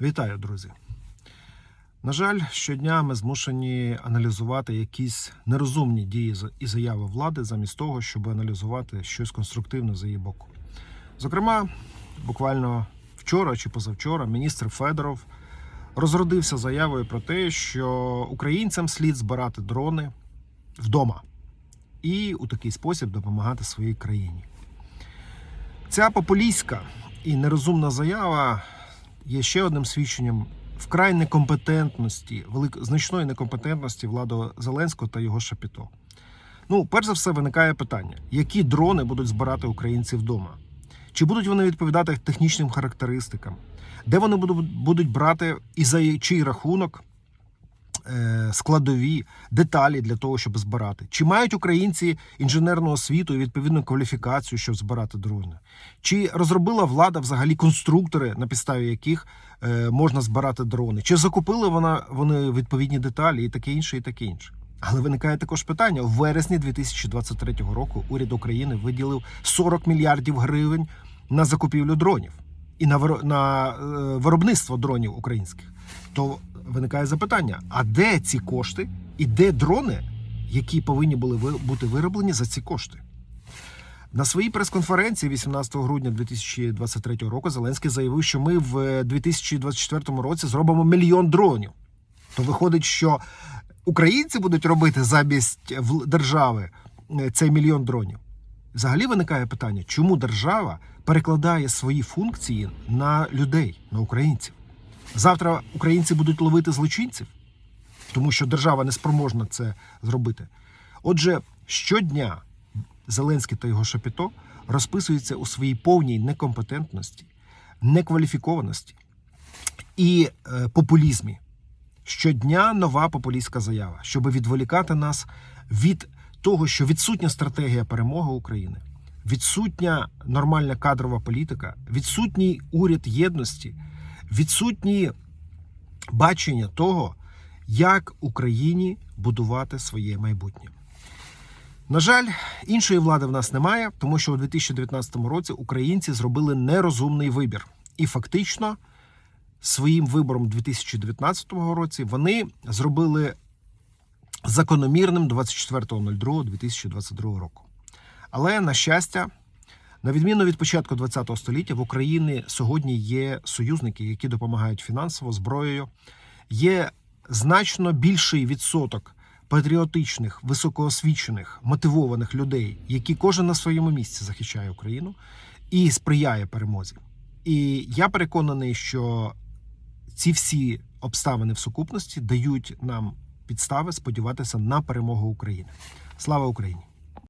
Вітаю, друзі. На жаль, щодня ми змушені аналізувати якісь нерозумні дії і заяви влади, замість того, щоб аналізувати щось конструктивне з її боку. Зокрема, буквально вчора чи позавчора міністр Федоров розродився заявою про те, що українцям слід збирати дрони вдома і у такий спосіб допомагати своїй країні. Ця популістська і нерозумна заява є ще одним свідченням вкрай некомпетентності, велик... значної некомпетентності влади Зеленського та його шапіто. Ну, перш за все, виникає питання: які дрони будуть збирати українці вдома? Чи будуть вони відповідати технічним характеристикам? Де вони будуть, брати і за чий рахунок складові деталі для того, щоб збирати? Чи мають українці інженерну освіту і відповідну кваліфікацію, щоб збирати дрони? Чи розробила влада взагалі конструктори, на підставі яких е, можна збирати дрони? Чи закупили вона вони відповідні деталі і таке інше, і таке інше? Але виникає також питання: у вересні 2023 року уряд України виділив 40 мільярдів гривень на закупівлю дронів і на е, виробництво дронів українських. То виникає запитання: а де ці кошти і де дрони, які повинні були бути вироблені за ці кошти? На своїй прес-конференції 18 грудня 2023 року Зеленський заявив, що ми в 2024 році зробимо мільйон дронів. То виходить, що українці будуть робити замість держави е, цей мільйон дронів. Взагалі виникає питання, чому держава перекладає свої функції на людей, на українців. Завтра українці будуть ловити злочинців, тому що держава не спроможна це зробити. Отже, щодня Зеленський та його шапіто розписуються у своїй повній некомпетентності, некваліфікованості і е, популізмі. Щодня нова популістська заява, щоб відволікати нас від того, що відсутня стратегія перемоги України, відсутня нормальна кадрова політика, відсутній уряд єдності, відсутні бачення того, як Україні будувати своє майбутнє. На жаль, іншої влади в нас немає, тому що у 2019 році українці зробили нерозумний вибір. І фактично своїм вибором у 2019 році вони зробили закономірним 24.02.2022 року. Але, на щастя, на відміну від початку ХХ століття, в Україні сьогодні є союзники, які допомагають фінансово, зброєю. Є значно більший відсоток патріотичних, високоосвічених, мотивованих людей, які кожен на своєму місці захищає Україну і сприяє перемозі. І я переконаний, що ці всі обставини в сукупності дають нам підстави сподіватися на перемогу України. Слава Україні!